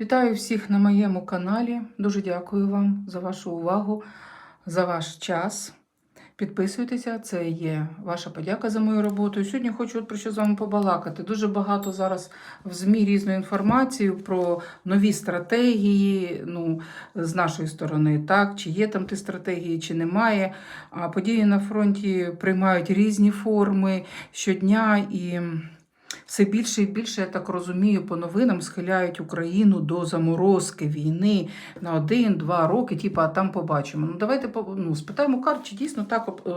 Вітаю всіх на моєму каналі. Дуже дякую вам за вашу увагу, за ваш час. Підписуйтеся, це є ваша подяка за мою роботу. Сьогодні хочу от про що з вами побалакати. Дуже багато зараз в ЗМІ різної інформації про нові стратегії. Ну, з нашої сторони, так, чи є там ті стратегії, чи немає. А події на фронті приймають різні форми щодня і. Все більше і більше, я так розумію, по новинам схиляють Україну до заморозки війни на один-два роки, типу, а там побачимо. Ну давайте ну, спитаємо карт, чи дійсно так, е,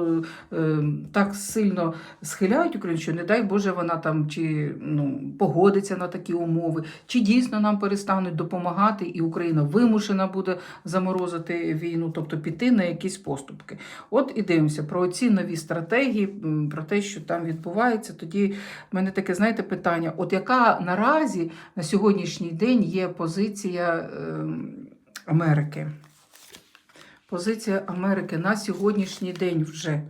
е, так сильно схиляють Україну, що не дай Боже, вона там чи ну, погодиться на такі умови, чи дійсно нам перестануть допомагати, і Україна вимушена буде заморозити війну, тобто піти на якісь поступки. От і дивимося про ці нові стратегії, про те, що там відбувається. Тоді в мене таке, знаєте, питання: от яка наразі на сьогоднішній день є позиція ем, Америки? Позиція Америки на сьогоднішній день вже.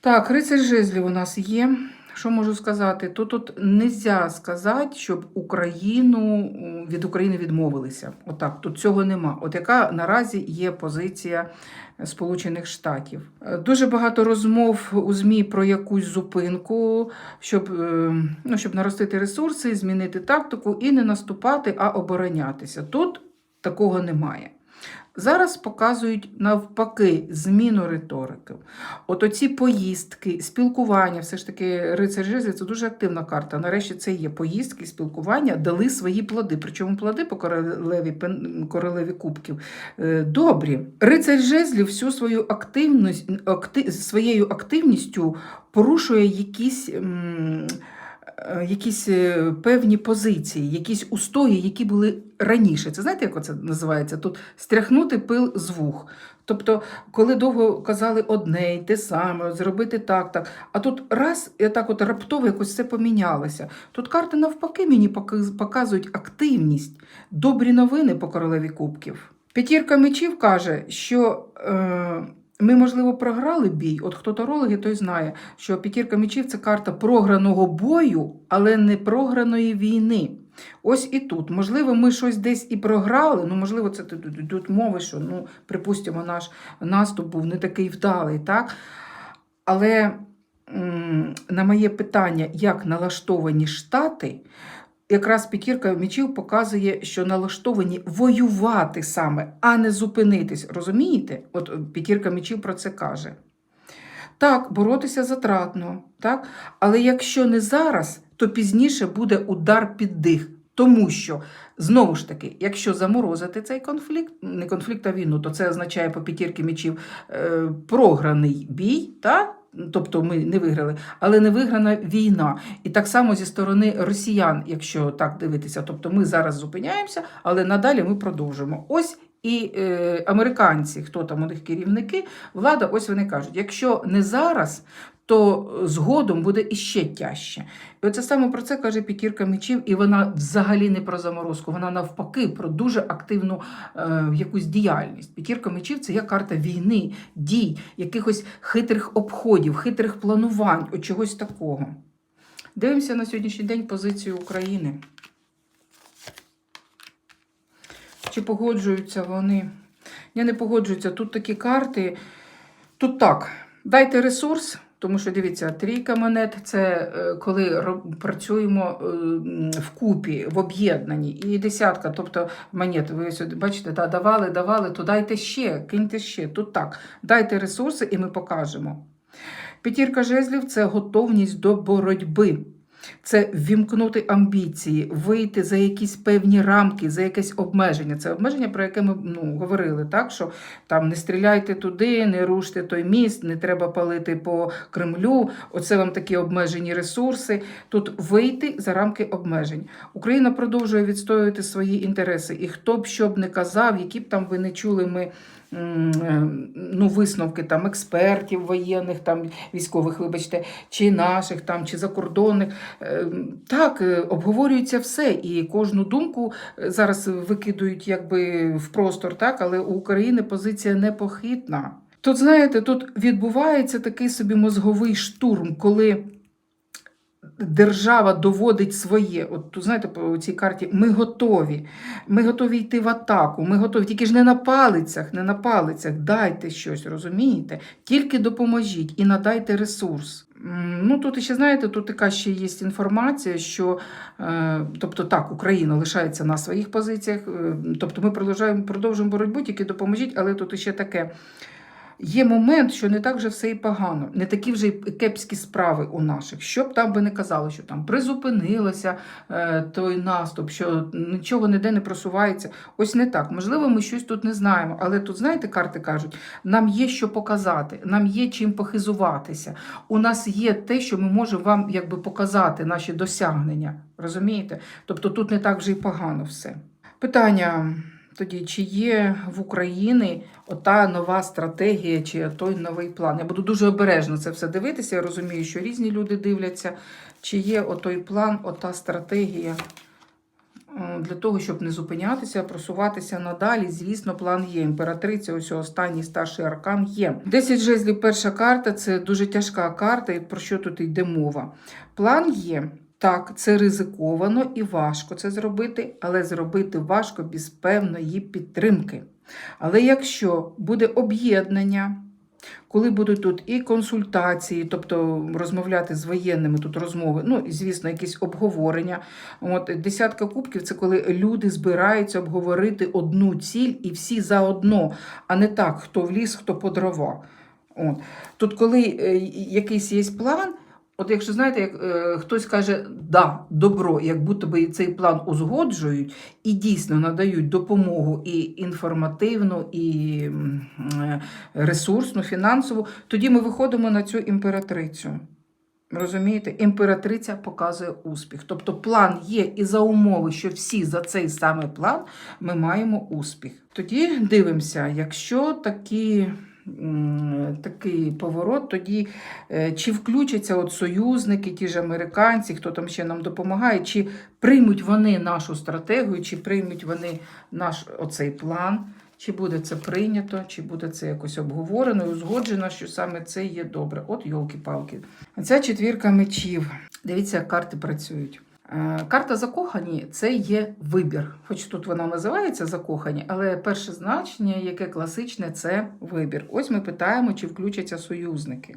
Так, рицарь жезлів у нас є. Що можу сказати? Тут тут не можна сказати, щоб Україну від України відмовилися. Отак, тут цього нема. От яка наразі є позиція Сполучених Штатів. Е, Дуже багато розмов у ЗМІ про якусь зупинку, щоб, е, ну, щоб наростити ресурси, змінити тактику і не наступати, а оборонятися. Тут такого немає. Зараз показують навпаки зміну риторики. От оці поїздки, спілкування, все ж таки рицар жезлів – це дуже активна карта. Нарешті це є поїздки, спілкування дали свої плоди. Причому плоди по королеві, королеві кубків е, добрі. Рицар жезлів всю свою активність, акти, своєю активністю порушує якісь. м, Якісь е, певні позиції, якісь устої, які були раніше. Це знаєте, як це називається? Тут стряхнути пил з вух. Тобто, коли довго казали одне й те саме, зробити так, так. А тут раз і так от раптово якось все помінялося. Тут карти навпаки мені показують активність, добрі новини по королеві кубків. П'ятірка мечів каже, що. Е, ми, можливо, програли бій. От хто тарологи, той знає, що п'ятірка мечів це карта програного бою, але не програної війни. Ось і тут. Можливо, ми щось десь і програли. Ну, можливо, це тут, мови, що, ну, припустимо, наш наступ був не такий вдалий, так? Але на моє питання, як налаштовані штати, якраз п'ятірка мечів показує, що налаштовані воювати саме, а не зупинитись. Розумієте? От е, п'ятірка мечів про це каже. Так, боротися затратно, так? але якщо не зараз, то пізніше буде удар під дих. Тому що, знову ж таки, якщо заморозити цей конфлікт, не конфлікт, а війну, то це означає по п'ятірки мечів е, програний бій, так? Тобто ми не виграли, але не виграна війна. І так само зі сторони росіян, якщо так дивитися, тобто ми зараз зупиняємося, але надалі ми продовжимо. Ось і е, американці, хто там у них керівники, влада, ось вони кажуть: якщо не зараз, то згодом буде іще тяжче. І оце саме про це каже п'ятірка мечів, і вона взагалі не про заморозку, вона навпаки про дуже активну е, якусь діяльність. П'ятірка мечів це є карта війни, дій, якихось хитрих обходів, хитрих планувань, от чогось такого. Дивимося на сьогоднішній день позицію України. Чи погоджуються вони? Я не погоджуються. Тут такі карти. Тут так, дайте ресурс, тому що дивіться, трійка монет це е, коли працюємо е, вкупі, в об'єднанні. І десятка, тобто монет, ви сюди бачите, да, давали, давали, то дайте ще, киньте ще. Тут так, дайте ресурси і ми покажемо. П'ятірка жезлів це готовність до боротьби. Це ввімкнути амбіції, вийти за якісь певні рамки, за якесь обмеження. Це обмеження, про яке ми ну, говорили, так що там не стріляйте туди, не руште той міст, не треба палити по Кремлю. Оце вам такі обмежені ресурси. Тут вийти за рамки обмежень. Україна продовжує відстоювати свої інтереси. І хто б що б не казав, які б там ви не чули ми. Е, Ну, висновки там експертів воєнних, там військових, вибачте, чи наших там, чи закордонних. Е, Так, е, обговорюється все, і кожну думку зараз викидують якби в простор, так, але у України позиція непохитна. Тут, знаєте, тут відбувається такий собі мозговий штурм, коли держава доводить своє. От тут знаєте, по цій карті ми готові. Ми готові йти в атаку. Ми готові. Тільки ж не на палицях, не на палицях. Дайте щось, розумієте? Тільки допоможіть і надайте ресурс. Ну, тут ще знаєте, тут така ще є інформація, що е, тобто так, Україна лишається на своїх позиціях, е, тобто ми продовжуємо, продовжуємо боротьбу, тільки допоможіть, але тут ще таке. Є момент, що не так вже все і погано, не такі вже й кепські справи у наших. Що б там би не казали, що там призупинилося е, той наступ, що нічого ніде не просувається. Ось не так. Можливо, ми щось тут не знаємо, але тут, знаєте, карти кажуть, нам є що показати, нам є чим похизуватися. У нас є те, що ми можемо вам якби показати наші досягнення. Розумієте? Тобто тут не так вже й погано все. Питання. Тоді, чи є в Україні ота нова стратегія, чи той новий план? Я буду дуже обережно це все дивитися. Я розумію, що різні люди дивляться, чи є отой план, ота стратегія е, для того, щоб не зупинятися, просуватися надалі. Звісно, план є. Імператриця, ось останній старший аркан є. 10 жезлів, перша карта це дуже тяжка карта. І про що тут йде мова? План є. Так, це ризиковано і важко це зробити, але зробити важко без певної підтримки. Але якщо буде об'єднання, коли будуть тут і консультації, тобто розмовляти з воєнними, тут розмови, ну і звісно, якісь обговорення. От десятка кубків це коли люди збираються обговорити одну ціль і всі заодно, а не так, хто в ліс, хто по дрова. От. Тут, коли е, якийсь є план. От якщо знаєте, як е, хтось каже да, добро, як будто би цей план узгоджують і дійсно надають допомогу і інформативну, і е, ресурсну, фінансову, тоді ми виходимо на цю імператрицю. Розумієте, імператриця показує успіх. Тобто план є і за умови, що всі за цей саме план ми маємо успіх. Тоді дивимося, якщо такі. Такий поворот, тоді е, чи включаться от союзники, ті ж американці, хто там ще нам допомагає, чи приймуть вони нашу стратегію, чи приймуть вони наш оцей план, чи буде це прийнято, чи буде це якось обговорено і узгоджено, що саме це є добре. От йолки-палки. Ця четвірка мечів. Дивіться, як карти працюють. Е, Карта закохані це є вибір. Хоч тут вона називається закохані, але перше значення, яке класичне, це вибір. Ось ми питаємо, чи включаться союзники.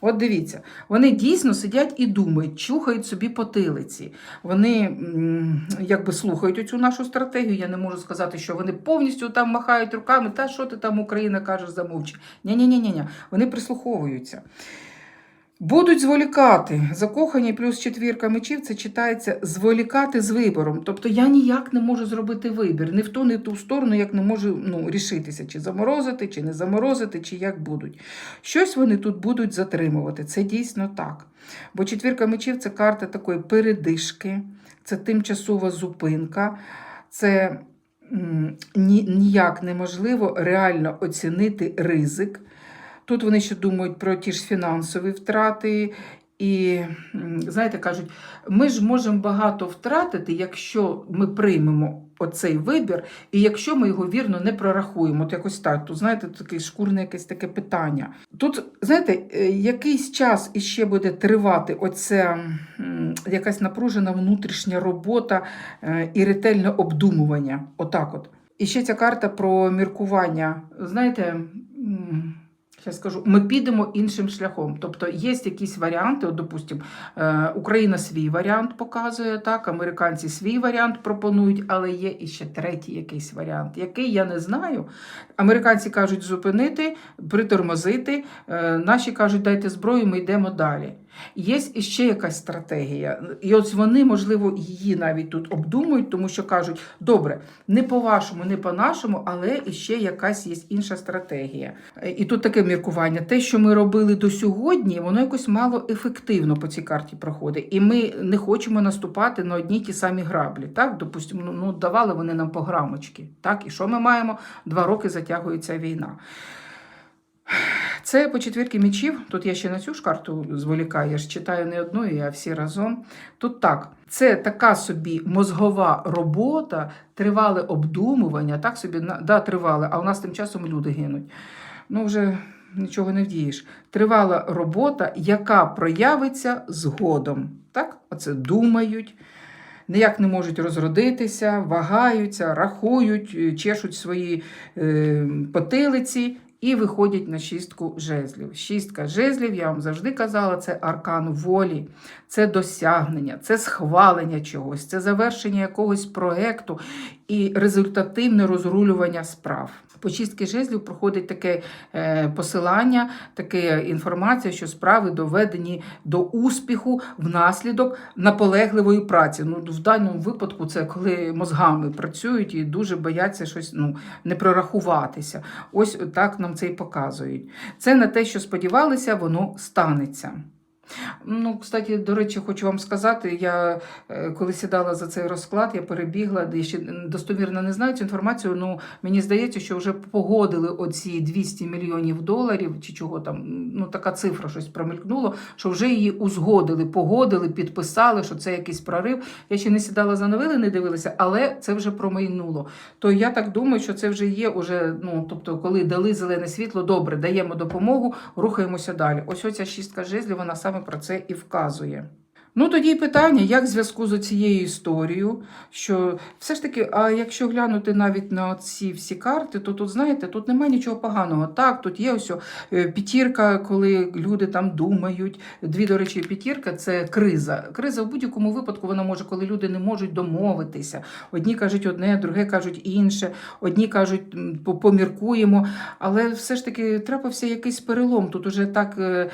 От дивіться, вони дійсно сидять і думають, чухають собі потилиці. Вони якби слухають цю нашу стратегію. Я не можу сказати, що вони повністю там махають руками, та що ти там Україна кажеш, замовчи. Ні-ні-ні, вони прислуховуються. Будуть зволікати. Закохані плюс четвірка мечів це читається зволікати з вибором. Тобто я ніяк не можу зробити вибір. Ні в ту, ні в ту сторону, як не можу ну, рішитися, чи заморозити, чи не заморозити, чи як будуть. Щось вони тут будуть затримувати. Це дійсно так. Бо четвірка мечів це карта такої передишки, це тимчасова зупинка, це ні, ніяк неможливо реально оцінити ризик. Тут вони ще думають про ті ж фінансові втрати. І, знаєте, кажуть, ми ж можемо багато втратити, якщо ми приймемо оцей вибір, і якщо ми його вірно не прорахуємо. От якось так. Тут, знаєте, таке шкурне якесь таке питання. Тут, знаєте, е, якийсь час іще буде тривати оця якась напружена внутрішня робота е, і ретельне обдумування. Отак от. І ще ця карта про міркування. Знаєте, Зараз скажу, ми підемо іншим шляхом. Тобто є якісь варіанти, от, допустимо, е, Україна свій варіант показує, так, американці свій варіант пропонують, але є іще третій якийсь варіант, який я не знаю. Американці кажуть зупинити, притормозити, е, наші кажуть, дайте зброю, ми йдемо далі. Є ще якась стратегія, і ось вони, можливо, її навіть тут обдумують, тому що кажуть, добре, не по-вашому, не по-нашому, але іще якась є інша стратегія. І тут таке міркування. Те, що ми робили до сьогодні, воно якось мало ефективно по цій карті проходить. І ми не хочемо наступати на одні ті самі граблі. Так, допустимо, ну, ну давали вони нам по грамочки. Так, і що ми маємо? Два роки затягується війна. Це по четвірки мечів. Тут я ще на цю ж карту зволікаю, я ж читаю не одною, а всі разом. Тут так, це така собі мозгова робота, тривале обдумування, так собі, да, тривале, а у нас тим часом люди гинуть. Ну, вже нічого не вдієш. Тривала робота, яка проявиться згодом. Так? Оце думають, ніяк не можуть розродитися, вагаються, рахують, е, чешуть свої е, потилиці і виходять на шістку жезлів. Шістка жезлів, я вам завжди казала, це аркан волі, це досягнення, це схвалення чогось, це завершення якогось проекту і результативне розрулювання справ. По чистки жезлів проходить таке е, посилання, таке інформація, що справи доведені до успіху внаслідок наполегливої праці. Ну, в даному випадку це коли мозгами працюють і дуже бояться щось ну, не прорахуватися. Ось так нам це і показують. Це на те, що сподівалися, воно станеться. Ну, кстати, до речі, хочу вам сказати, я е, коли сідала за цей розклад, я перебігла, я ще достовірно не знаю цю інформацію, ну мені здається, що вже погодили оці 200 мільйонів доларів, чи чого там, ну така цифра щось промелькнуло, що вже її узгодили, погодили, підписали, що це якийсь прорив. Я ще не сідала за новини, не дивилася, але це вже промайнуло. То я так думаю, що це вже є, уже, ну, тобто, коли дали зелене світло, добре, даємо допомогу, рухаємося далі. Ось оця шістка жезлів, вона саме про це і вказує. Ну, тоді питання, як в зв'язку з цією історією, що все ж таки, а якщо глянути навіть на ці всі карти, то тут, знаєте, тут немає нічого поганого. Так, тут є ось е, п'ятірка, коли люди там думають. Дві, до речі, п'ятірка це криза. Криза в будь-якому випадку вона може, коли люди не можуть домовитися. Одні кажуть одне, друге кажуть інше, одні кажуть, поміркуємо. Але все ж таки трапився якийсь перелом. Тут уже так, е,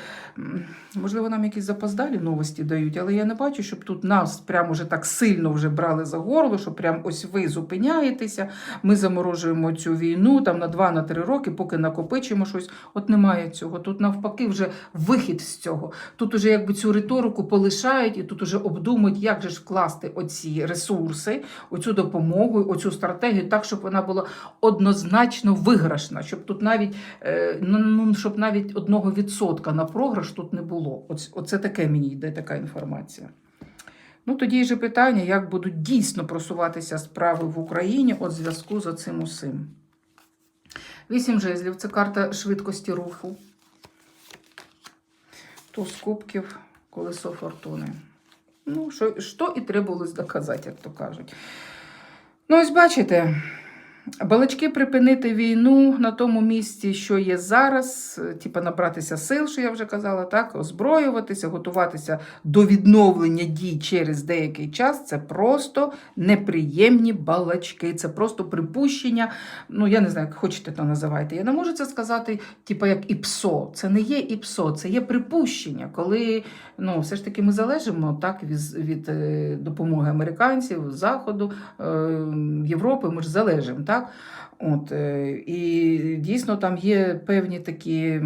можливо, нам якісь запоздалі новості дають, я не бачу, щоб тут нас прямо вже так сильно вже брали за горло, що прям ось ви зупиняєтеся, ми заморожуємо цю війну там на 2-3 роки, поки накопичимо щось. От немає цього. Тут навпаки вже вихід з цього. Тут уже якби цю риторику полишають і тут уже обдумують, як же ж вкласти оці ресурси, оцю допомогу, оцю стратегію, так, щоб вона була однозначно виграшна, щоб тут навіть е, ну, ну, щоб навіть одного відсотка на програш тут не було. Оц, оце таке мені йде така інформація. Ну, тоді же питання, як будуть дійсно просуватися справи в Україні от зв'язку з цим усім. Вісім жезлів це карта швидкості руху. Туз кубків, колесо фортуни. Ну, що, що і требувалось доказати, як то кажуть. Ну, ось бачите, балачки припинити війну на тому місці, що є зараз, типа набратися сил, що я вже казала, так, озброюватися, готуватися до відновлення дій через деякий час. Це просто неприємні балачки, це просто припущення. Ну, я не знаю, як хочете то називайте. Я не можу це сказати, типа як іпсо. Це не є іпсо, це є припущення, коли ну, все ж таки ми залежимо так від, від е, допомоги американців, Заходу, е, Європи. Ми ж залежимо, так? От, е, і дійсно там є певні такі.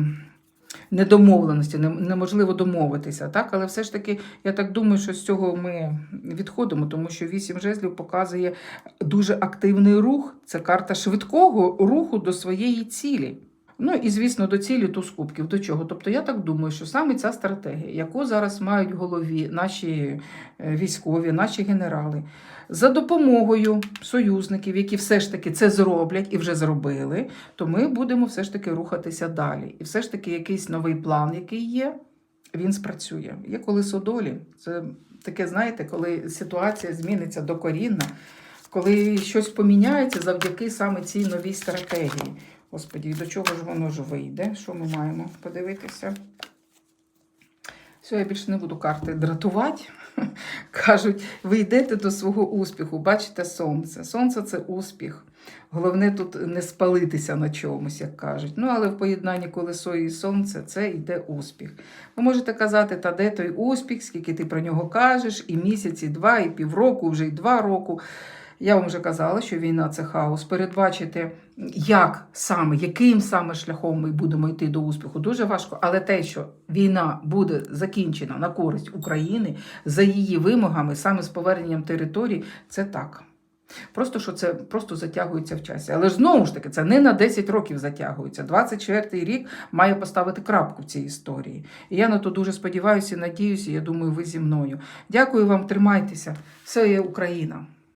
Недомовленості, неможливо домовитися, так? Але все ж таки, я так думаю, що з цього ми відходимо, тому що вісім жезлів показує дуже активний рух. Це карта швидкого руху до своєї цілі. Ну і звісно, до цілі туз кубків. До чого? Тобто я так думаю, що саме ця стратегія, яку зараз мають в голові наші е, військові, наші генерали, за допомогою союзників, які все ж таки це зроблять і вже зробили, то ми будемо все ж таки рухатися далі. І все ж таки якийсь новий план, який є, він спрацює. Є колесо долі. Це таке, знаєте, коли ситуація зміниться докорінно, коли щось поміняється завдяки саме цій новій стратегії. Господі, до чого ж воно ж вийде? Що ми маємо подивитися? Все, я більше не буду карти дратувати. Кажуть, ви йдете до свого успіху, бачите сонце. Сонце це успіх. Головне тут не спалитися на чомусь, як кажуть. Ну, але в поєднанні колесо і сонце це йде успіх. Ви можете казати, та де той успіх, скільки ти про нього кажеш, і місяць, і два, і півроку, вже і два року. Я вам вже казала, що війна це хаос. Передбачити, як саме, яким саме шляхом ми будемо йти до успіху, дуже важко. Але те, що війна буде закінчена на користь України за її вимогами, саме з поверненням територій, це так. Просто що це просто затягується в часі. Але ж знову ж таки, це не на 10 років затягується. 24-й рік має поставити крапку в цій історії. І я на то дуже сподіваюся і надіюся. Я думаю, ви зі мною. Дякую вам, тримайтеся. Все є Україна.